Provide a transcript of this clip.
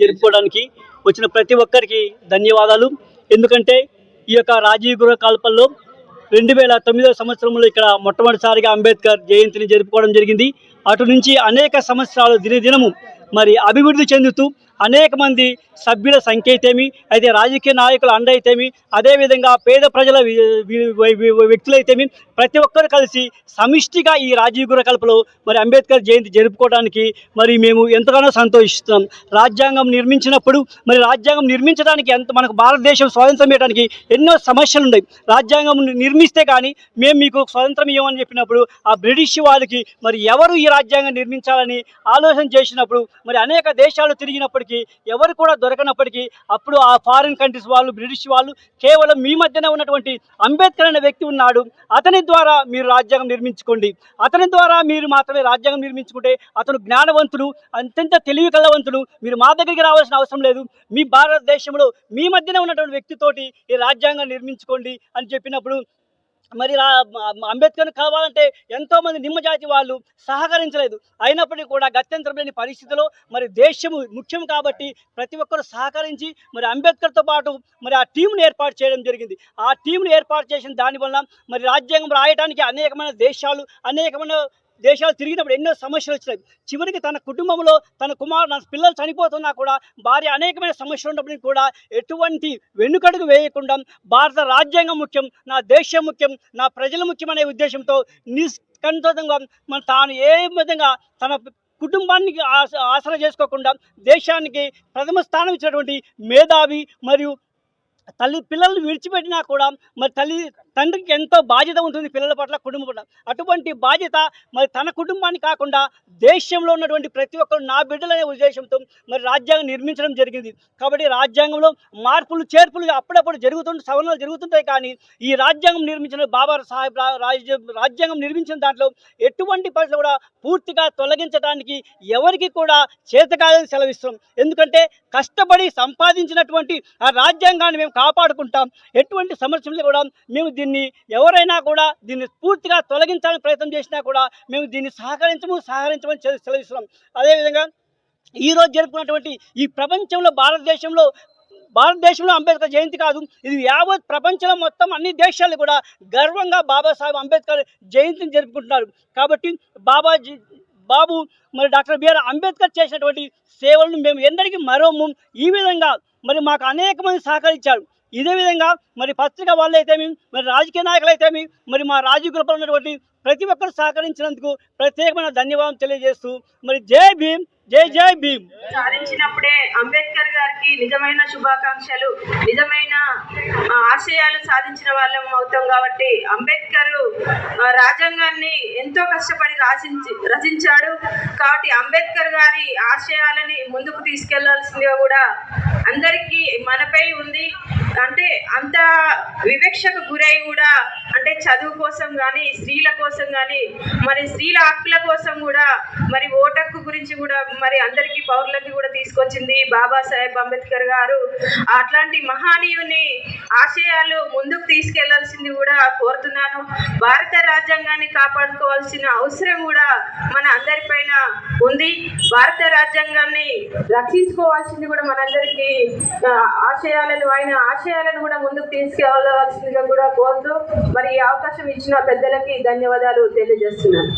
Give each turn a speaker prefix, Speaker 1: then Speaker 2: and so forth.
Speaker 1: జరుపుకోవడానికి వచ్చిన ప్రతి ఒక్కరికి ధన్యవాదాలు. ఎందుకంటే ఈ యొక్క రాజీవ్ గృహ కాల్పల్లో రెండు వేల తొమ్మిదవ సంవత్సరంలో ఇక్కడ మొట్టమొదటిసారిగా అంబేద్కర్ జయంతిని జరుపుకోవడం జరిగింది. అటు నుంచి అనేక సంవత్సరాలు దినదినము మరి అభివృద్ధి చెందుతూ అనేక మంది సభ్యుల సంఖ్య అయితేమి అయితే రాజకీయ నాయకుల అండ అయితేమి అదేవిధంగా పేద ప్రజల వ్యక్తులైతేమి ప్రతి ఒక్కరు కలిసి సమిష్టిగా ఈ రాజీవ్ గురకల్పలో మరి అంబేద్కర్ జయంతి జరుపుకోవడానికి మరి మేము ఎంతగానో సంతోషిస్తున్నాం. రాజ్యాంగం నిర్మించినప్పుడు మరి రాజ్యాంగం నిర్మించడానికి ఎంత మనకు భారతదేశం స్వాతంత్రం ఇవ్వడానికి ఎన్నో సమస్యలు ఉన్నాయి రాజ్యాంగం నిర్మిస్తే కానీ మేము మీకు స్వాతంత్రం ఇవ్వమని చెప్పినప్పుడు ఆ బ్రిటిష్ వాళ్ళకి మరి ఎవరు ఈ రాజ్యాంగం నిర్మించాలని ఆలోచన చేసినప్పుడు మరి అనేక దేశాలు తిరిగినప్పటికీ ఎవరు కూడా దొరకనప్పటికీ అప్పుడు ఆ ఫారిన్ కంట్రీస్ వాళ్ళు బ్రిటిష్ వాళ్ళు కేవలం మీ మధ్యనే ఉన్నటువంటి అంబేద్కర్ అనే వ్యక్తి ఉన్నాడు. అతని ద్వారా మీరు రాజ్యాంగం నిర్మించుకోండి. అతని ద్వారా మీరు మాత్రమే రాజ్యాంగం నిర్మించుకుంటే అతను జ్ఞానవంతుడు అత్యంత తెలివి కలవంతుడు. మీరు మా దగ్గరికి రావాల్సిన అవసరం లేదు. మీ భారతదేశంలో మీ మధ్యనే ఉన్నటువంటి వ్యక్తితోటి ఈ రాజ్యాంగం నిర్మించుకోండి అని చెప్పినప్పుడు మరి రా అంబేద్కర్ని కలవాలంటే ఎంతోమంది నిమ్మజాతి వాళ్ళు సహకరించలేదు. అయినప్పటికీ కూడా గత్యంతరం లేని పరిస్థితిలో మరి దేశము ముఖ్యం కాబట్టి ప్రతి ఒక్కరు సహకరించి మరి అంబేద్కర్తో పాటు మరి ఆ టీంను ఏర్పాటు చేయడం జరిగింది. ఆ టీంను ఏర్పాటు చేసిన దానివల్ల మరి రాజ్యాంగం రాయడానికి అనేకమైన దేశాలు అనేకమైన దేశాలు తిరిగినప్పుడు ఎన్నో సమస్యలు వచ్చినాయి. చివరికి తన కుటుంబంలో తన కుమారు నా పిల్లలు చనిపోతున్నా కూడా భార్య అనేకమైన సమస్యలు ఉన్నప్పటికీ కూడా ఎటువంటి వెనుకడుగు వేయకుండా భారత రాజ్యాంగం ముఖ్యం నా దేశం ముఖ్యం నా ప్రజలు ముఖ్యం అనే ఉద్దేశంతో నిష్కంఠంగా మన తాను ఏ విధంగా తన కుటుంబానికి ఆస ఆసరా చేసుకోకుండా దేశానికి ప్రథమ స్థానం ఇచ్చినటువంటి మేధావి మరియు తల్లి పిల్లల్ని విడిచిపెట్టినా కూడా మరి తల్లి తండ్రికి ఎంతో బాధ్యత ఉంటుంది పిల్లల పట్ల కుటుంబం పట్ల. అటువంటి బాధ్యత మరి తన కుటుంబాన్ని కాకుండా దేశంలో ఉన్నటువంటి ప్రతి ఒక్కరు నా బిడ్డలనే ఉద్దేశంతో మరి రాజ్యాంగం నిర్మించడం జరిగింది. కాబట్టి రాజ్యాంగంలో మార్పులు చేర్పులు అప్పుడప్పుడు జరుగుతుంటే సవరణలు జరుగుతుంటాయి కానీ ఈ రాజ్యాంగం నిర్మించిన బాబా సాహెబ్ రాజ్య- రాజ్యాంగం నిర్మించిన దాంట్లో ఎటువంటి పరిస్థితులు కూడా పూర్తిగా తొలగించడానికి ఎవరికి కూడా చేతకాదని సెలవిస్తాం ఎందుకంటే కష్టపడి సంపాదించినటువంటి ఆ రాజ్యాంగాన్ని మేము కాపాడుకుంటాం. ఎటువంటి సమస్యలు కూడా మేము దీన్ని ఎవరైనా కూడా దీన్ని పూర్తిగా తొలగించాలని ప్రయత్నం చేసినా కూడా మేము దీన్ని సహకరించము సహకరించమని సెలవిస్తున్నాం. అదేవిధంగా ఈరోజు జరుపుకున్నటువంటి ఈ ప్రపంచంలో భారతదేశంలో భారతదేశంలో అంబేద్కర్ జయంతి కాదు ఇది యావత్ ప్రపంచంలో మొత్తం అన్ని దేశాలు కూడా గర్వంగా బాబాసాహెబ్ అంబేద్కర్ జయంతిని జరుపుకుంటున్నారు. కాబట్టి బాబాజీ బాబు మరి డాక్టర్ బిఆర్ అంబేద్కర్ చేసినటువంటి సేవలను మేము ఎందరికీ మరోము ఈ విధంగా మరి మాకు అనేక మంది సహకరించారు. ఇదే విధంగా మరి పత్రిక వాళ్ళు మరి రాజకీయ నాయకులు మరి మా రాజకీయ గ్రూపంలో ఉన్నటువంటి ప్రతి ఒక్కరు సహకరించినందుకు ప్రత్యేకమైన ధన్యవాదం తెలియజేస్తూ మరి జై భీమ్ జై జై భీమ్.
Speaker 2: సాధించినప్పుడే అంబేద్కర్ గారికి నిజమైన శుభాకాంక్షలు నిజమైన ఆశయాలు సాధించిన వాళ్ళం అవుతాం కాబట్టి అంబేద్కర్ ఆ, రాజ్యాంగాన్ని ఎంతో కష్టపడి రాసించి రచించాడు. కాబట్టి అంబేద్కర్ గారి ఆశయాలని ముందుకు తీసుకెళ్ళాల్సిందిగా కూడా అందరికీ మనపై ఉంది. అంటే అంత వివక్షకు గురై కూడా అంటే చదువు కోసం కానీ స్త్రీల కోసం కానీ మరి స్త్రీల హక్కుల కోసం కూడా మరి ఓటక్కు గురించి కూడా మరి అందరికీ పౌరులకి కూడా తీసుకొచ్చింది బాబాసాహెబ్ అంబేద్కర్ గారు. అట్లాంటి మహానీయుని ఆశయాలు ముందుకు తీసుకెళ్ళాల్సింది కూడా కోరుతున్నాను. భారత రాజ్యాంగాన్ని కాపాడుకోవాల్సిన అవసరం కూడా మన అందరిపైన ఉంది. భారత రాజ్యాంగాన్ని రక్షించుకోవాల్సింది కూడా మనందరికీ ఆశయాలను ఆయన ఆశయాలను కూడా ముందుకు తీసుకెళ్ళవలసిందిగా కూడా కోరుతూ మరి ఈ అవకాశం ఇచ్చిన పెద్దలకి ధన్యవాదాలు తెలియజేస్తున్నాను.